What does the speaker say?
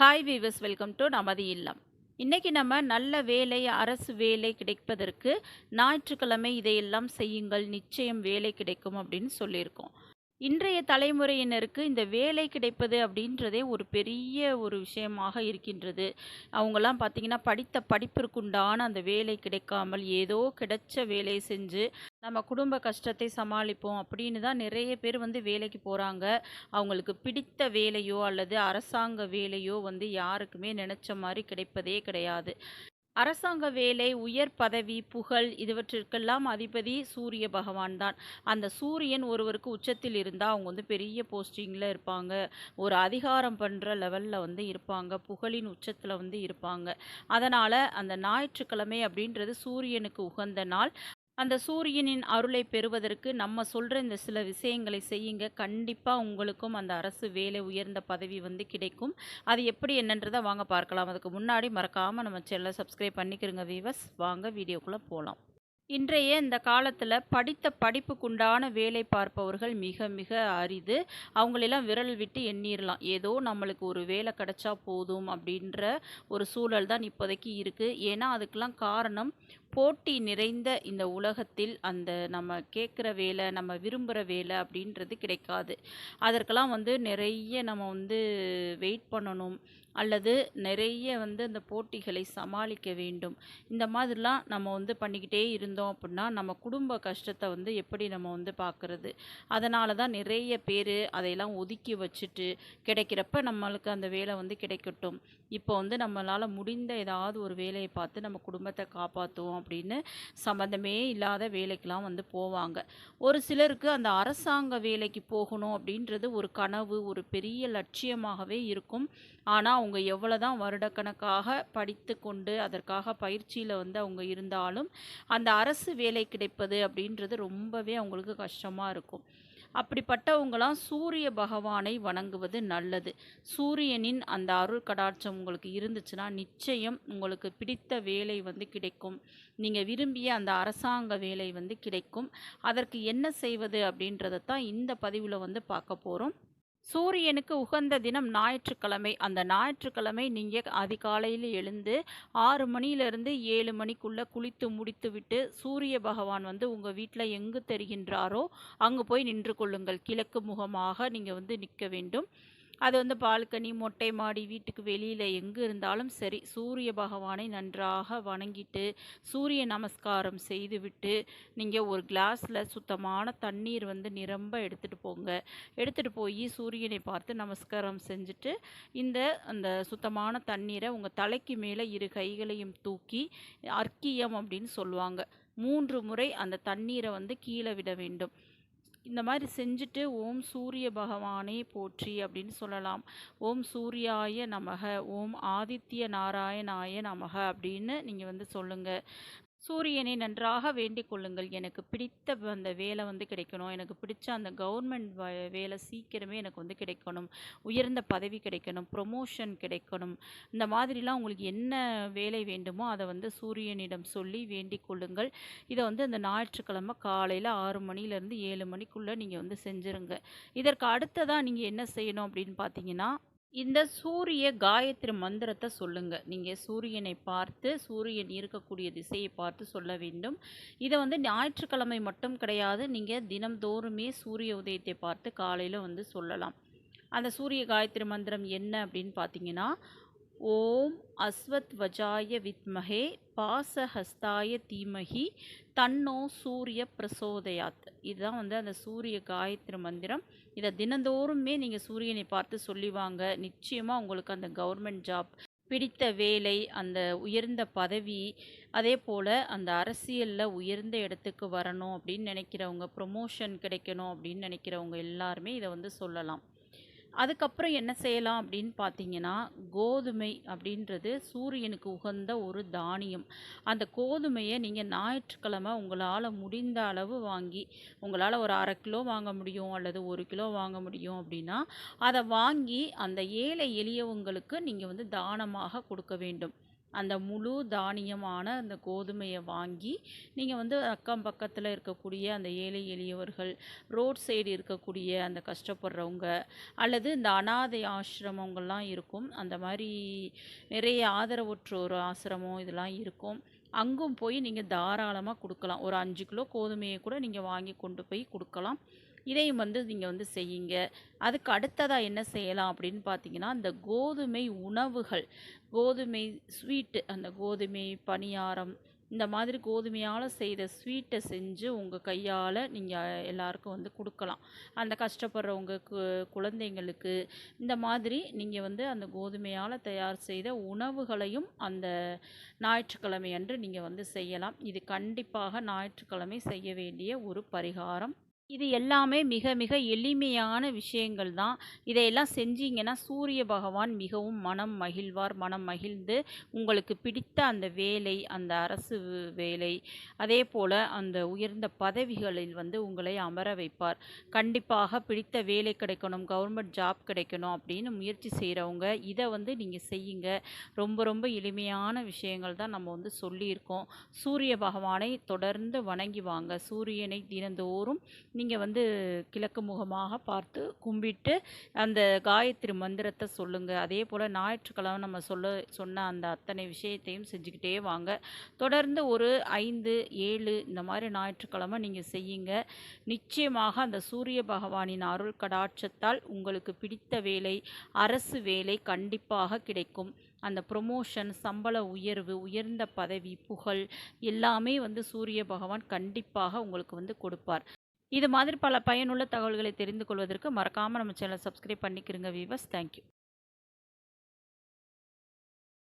Hi viewers welcome to நமது இல்லம். இன்றைக்கி நம்ம நல்ல வேலை அரசு வேலை கிடைப்பதற்கு ஞாயிற்றுக்கிழமை இதையெல்லாம் செய்யுங்கள் நிச்சயம் வேலை கிடைக்கும் அப்படின்னு சொல்லியிருக்கோம். இன்றைய தலைமுறையினருக்கு இந்த வேலை கிடைப்பது அப்படின்றதே ஒரு பெரிய ஒரு விஷயமாக இருக்கின்றது. அவங்கெல்லாம் பார்த்திங்கன்னா படித்த படிப்பிற்குண்டான அந்த வேலை கிடைக்காமல் ஏதோ கிடைச்ச வேலையை செஞ்சு நம்ம குடும்ப கஷ்டத்தை சமாளிப்போம் அப்படின்னு தான் நிறைய பேர் வந்து வேலைக்கு போகிறாங்க அவங்களுக்கு பிடித்த வேலையோ அல்லது அரசாங்க வேலையோ வந்து யாருக்குமே நினச்ச மாதிரி கிடைப்பதே கிடையாது. அரசாங்க வேலை உயர் பதவி புகழ் இதுவற்றிற்கெல்லாம் அதிபதி சூரிய பகவான் தான். அந்த சூரியன் ஒருவருக்கு உச்சத்தில் இருந்தால் அவங்க வந்து பெரிய போஸ்டிங்கில் இருப்பாங்க. ஒரு அதிகாரம் பண்ணுற லெவலில் வந்து இருப்பாங்க. புகழின் உச்சத்தில் வந்து இருப்பாங்க. அதனால் அந்த ஞாயிற்றுக்கிழமை அப்படின்றது சூரியனுக்கு உகந்த நாள். அந்த சூரியனின் அருளை பெறுவதற்கு நம்ம சொல்கிற இந்த சில விஷயங்களை செய்யுங்க. கண்டிப்பாக உங்களுக்கும் அந்த அரசு வேலை உயர்ந்த பதவி வந்து கிடைக்கும். அது எப்படி என்னன்றதை வாங்க பார்க்கலாம். அதுக்கு முன்னாடி மறக்காமல் நம்ம சேனலை சப்ஸ்கிரைப் பண்ணிக்கிறோங்க வீவர்ஸ் வாங்க வீடியோக்குள்ளே போகலாம் இன்றைய இந்த காலத்தில் படித்த படிப்புக்குண்டான வேலை பார்ப்பவர்கள் மிக மிக அரிது. அவங்களெல்லாம் விரல் விட்டு எண்ணிரலாம். ஏதோ நம்மளுக்கு ஒரு வேலை கிடைச்சா போதும் அப்படின்ற ஒரு சூழல் தான் இப்போதைக்கு இருக்குது ஏன்னா அதுக்கெல்லாம் காரணம் போட்டி நிறைந்த இந்த உலகத்தில் அந்த நம்ம கேட்குற வேலை நம்ம விரும்புகிற வேலை அப்படின்றது கிடைக்காது. அதற்கெல்லாம் வந்து நிறைய நம்ம வந்து வெயிட் பண்ணணும் அல்லது நிறைய வந்து அந்த போட்டிகளை சமாளிக்க வேண்டும். இந்த மாதிரிலாம் நம்ம வந்து பண்ணிக்கிட்டே இருந்தோம் அப்படின்னா நம்ம குடும்ப கஷ்டத்தை வந்து எப்படி நம்ம வந்து பார்க்குறது? அதனால தான் நிறைய பேர் அதையெல்லாம் ஒதுக்கி வச்சுட்டு கிடைக்கிறப்ப நம்மளுக்கு அந்த வேலை வந்து கிடைக்கட்டும். இப்போ வந்து நம்மளால் முடிந்த ஏதாவது ஒரு வேலையை பார்த்து நம்ம குடும்பத்தை காப்பாற்றுவோம் அப்படின்னு சம்மந்தமே இல்லாத வேலைக்கெலாம் வந்து போவாங்க. ஒரு சிலருக்கு அந்த அரசாங்க வேலைக்கு போகணும் அப்படின்றது ஒரு கனவு ஒரு பெரிய லட்சியமாகவே இருக்கும். ஆனால் அவங்க எவ்வளோ தான் வருடக்கணக்காக படித்து கொண்டு அதற்காக பயிற்சியில் வந்து அவங்க இருந்தாலும் அந்த அரசு வேலை கிடைப்பது அப்படின்றது ரொம்பவே அவங்களுக்கு கஷ்டமாக இருக்கும். அப்படிப்பட்டவங்களாம் சூரிய பகவானை வணங்குவது நல்லது. சூரியனின் அந்த அருள் கடாட்சம் உங்களுக்கு இருந்துச்சுன்னா நிச்சயம் உங்களுக்கு பிடித்த வேலை வந்து கிடைக்கும். நீங்கள் விரும்பிய அந்த அரசாங்க வேலை வந்து கிடைக்கும். அதற்கு என்ன செய்வது அப்படின்றத தான் இந்த பதிவில் வந்து பார்க்க போகிறோம் சூரியனுக்கு உகந்த தினம் ஞாயிற்றுக்கிழமை. அந்த ஞாயிற்றுக்கிழமை நீங்கள் அதிகாலையில் எழுந்து ஆறு மணியிலிருந்து ஏழு மணிக்குள்ளே குளித்து முடித்து விட்டு சூரிய பகவான் வந்து உங்கள் வீட்டில் எங்கு தெரிகின்றாரோ அங்கே போய் நின்று கொள்ளுங்கள். கிழக்கு முகமாக நீங்கள் வந்து நிற்க வேண்டும். அது வந்து பால்கனி மொட்டை மாடி வீட்டுக்கு வெளியில் எங்கே இருந்தாலும் சரி சூரிய பகவானை நன்றாக வணங்கிட்டு சூரிய நமஸ்காரம் செய்துவிட்டு நீங்கள் ஒரு கிளாஸில் சுத்தமான தண்ணீர் வந்து நிரம்ப எடுத்துகிட்டு போங்க. எடுத்துகிட்டு போய் சூரியனை பார்த்து நமஸ்காரம் செஞ்சுட்டு இந்த அந்த சுத்தமான தண்ணீரை உங்கள் தலைக்கு மேலே இரு கைகளையும் தூக்கி அர்க்கியம் அப்படின்னு சொல்லுவாங்க. மூன்று முறை அந்த தண்ணீரை வந்து கீழே விட வேண்டும். இந்த மாதிரி செஞ்சுட்டு ஓம் சூரிய பகவானே போற்றி அப்படின்னு சொல்லலாம். ஓம் சூர்யாய நமக ஓம் ஆதித்ய நாராயணாய நமக அப்படின்னு நீங்கள் வந்து சொல்லுங்கள் சூரியனை நன்றாக வேண்டிக் கொள்ளுங்கள். எனக்கு பிடித்த அந்த வேலை வந்து கிடைக்கணும். எனக்கு பிடிச்ச அந்த கவர்மெண்ட் வேலை சீக்கிரமே எனக்கு வந்து கிடைக்கணும். உயர்ந்த பதவி கிடைக்கணும். ப்ரொமோஷன் கிடைக்கணும். இந்த மாதிரிலாம் உங்களுக்கு என்ன வேலை வேண்டுமோ அதை வந்து சூரியனிடம் சொல்லி வேண்டிக் கொள்ளுங்கள். இதை வந்து அந்த ஞாயிற்றுக்கிழமை காலையில் ஆறு மணிலேருந்து ஏழு மணிக்குள்ளே நீங்கள் வந்து செஞ்சுருங்க. இதற்கு அடுத்ததாக நீங்கள் என்ன செய்யணும் அப்படின்னு பார்த்தீங்கன்னா இந்த சூரிய காயத்ரி மந்திரத்தை சொல்லுங்க. நீங்கள் சூரியனை பார்த்து சூரியன் இருக்கக்கூடிய திசையை பார்த்து சொல்ல வேண்டும். இதை வந்து ஞாயிற்றுக்கிழமை மட்டும் கிடையாது. நீங்கள் தினம்தோறுமே சூரிய உதயத்தை பார்த்து காலையில் வந்து சொல்லலாம். அந்த சூரிய காயத்ரி மந்திரம் என்ன அப்படின்னு பார்த்தீங்கன்னா ஓம் அஸ்வத் வஜாய வித்மகே பாசஹஸ்தாய தீமகி தன்னோ சூரிய பிரசோதயாத். இதுதான் வந்து அந்த சூரிய காயத்ரி மந்திரம். இதை தினந்தோறுமே நீங்கள் சூரியனை பார்த்து சொல்லிவாங்க நிச்சயமாக உங்களுக்கு அந்த கவர்மெண்ட் ஜாப் பிடித்த வேலை அந்த உயர்ந்த பதவி அதே போல் அந்த அரசியலில் உயர்ந்த இடத்துக்கு வரணும் அப்படின்னு நினைக்கிறவங்க ப்ரொமோஷன் கிடைக்கணும் அப்படின்னு நினைக்கிறவங்க எல்லாருமே இதை வந்து சொல்லலாம். அதுக்கப்புறம் என்ன செய்யலாம் அப்படின்னு பார்த்தீங்கன்னா கோதுமை அப்படின்றது சூரியனுக்கு உகந்த ஒரு தானியம். அந்த கோதுமையை நீங்கள் ஞாயிற்றுக்கிழமை உங்களால் முடிந்த அளவு வாங்கி உங்களால் ஒரு அரை கிலோ வாங்க முடியும் அல்லது ஒரு கிலோ வாங்க முடியும் அப்படின்னா அதை வாங்கி அந்த ஏழை எளியவங்களுக்கு நீங்கள் வந்து தானமாக கொடுக்க வேண்டும். அந்த முழு தானியமான அந்த கோதுமையை வாங்கி நீங்கள் வந்து அக்கம் பக்கத்தில் இருக்கக்கூடிய அந்த ஏழை எளியவர்கள் ரோட் சைடு இருக்கக்கூடிய அந்த கஷ்டப்படுறவங்க அல்லது இந்த அனாதை ஆசிரமங்கள்லாம் இருக்கும். அந்த மாதிரி நிறைய ஆதரவற்றோர் ஆசிரமம் இதெல்லாம் இருக்கும். அங்கும் போய் நீங்கள் தாராளமாக கொடுக்கலாம். ஒரு அஞ்சு கிலோ கோதுமையை கூட நீங்கள் வாங்கி கொண்டு போய் கொடுக்கலாம். இதையும் வந்து நீங்கள் வந்து செய்யுங்க. அதுக்கு அடுத்ததாக என்ன செய்யலாம் அப்படின்னு பார்த்தீங்கன்னா இந்த கோதுமை உணவுகள். கோதுமை ஸ்வீட்டு அந்த கோதுமை பணியாரம் இந்த மாதிரி கோதுமையால் செய்த ஸ்வீட்டை செஞ்சு உங்கள் கையால் நீங்கள் எல்லாருக்கும் வந்து கொடுக்கலாம். அந்த கஷ்டப்படுறவங்க கு குழந்தைங்களுக்கு இந்த மாதிரி நீங்கள் வந்து அந்த கோதுமையால் தயார் செய்த உணவுகளையும் அந்த ஞாயிற்றுக்கிழமை அன்று நீங்கள் வந்து செய்யலாம். இது கண்டிப்பாக ஞாயிற்றுக்கிழமை செய்ய வேண்டிய ஒரு பரிகாரம். இது எல்லாமே மிக மிக எளிமையான விஷயங்கள் தான். இதையெல்லாம் செஞ்சீங்கன்னா சூரிய பகவான் மிகவும் மனம் மகிழ்வார். மனம் மகிழ்ந்து உங்களுக்கு பிடித்த அந்த வேலை அந்த அரசு வேலை அதே போல் அந்த உயர்ந்த பதவிகளில் வந்து உங்களை அமர வைப்பார். கண்டிப்பாக பிடித்த வேலை கிடைக்கணும் கவர்மெண்ட் ஜாப் கிடைக்கணும் அப்படின்னு முயற்சி செய்கிறவங்க இதை வந்து நீங்கள் செய்யுங்க. ரொம்ப ரொம்ப எளிமையான விஷயங்கள் தான் நம்ம வந்து சொல்லியிருக்கோம். சூரிய பகவானை தொடர்ந்து வணங்கி வாங்க. சூரியனை தினந்தோறும் நீங்கள் வந்து கிழக்கு முகமாக பார்த்து கும்பிட்டு அந்த காயத்ரி மந்திரத்தை சொல்லுங்கள் அதே போல் ஞாயிற்றுக்கிழமை நம்ம சொல்ல சொன்ன அந்த அத்தனை விஷயத்தையும் செஞ்சுக்கிட்டே வாங்க. தொடர்ந்து ஒரு ஐந்து ஏழு இந்த மாதிரி ஞாயிற்றுக்கிழமை நீங்கள் செய்யுங்க. நிச்சயமாக அந்த சூரிய பகவானின் அருள் கடாட்சத்தால் உங்களுக்கு பிடித்த வேலை அரசு வேலை கண்டிப்பாக கிடைக்கும். அந்த ப்ரொமோஷன் சம்பள உயர்வு உயர்ந்த பதவி புகழ் எல்லாமே வந்து சூரிய பகவான் கண்டிப்பாக உங்களுக்கு வந்து கொடுப்பார். இது மாதிரி பல பயனுள்ள தகவல்களை தெரிந்து கொள்வதற்கு மறக்காமல் நம்ம சேனலை சப்ஸ்கிரைப் பண்ணிக்கிறங்க வீவர்ஸ் தேங்க்யூ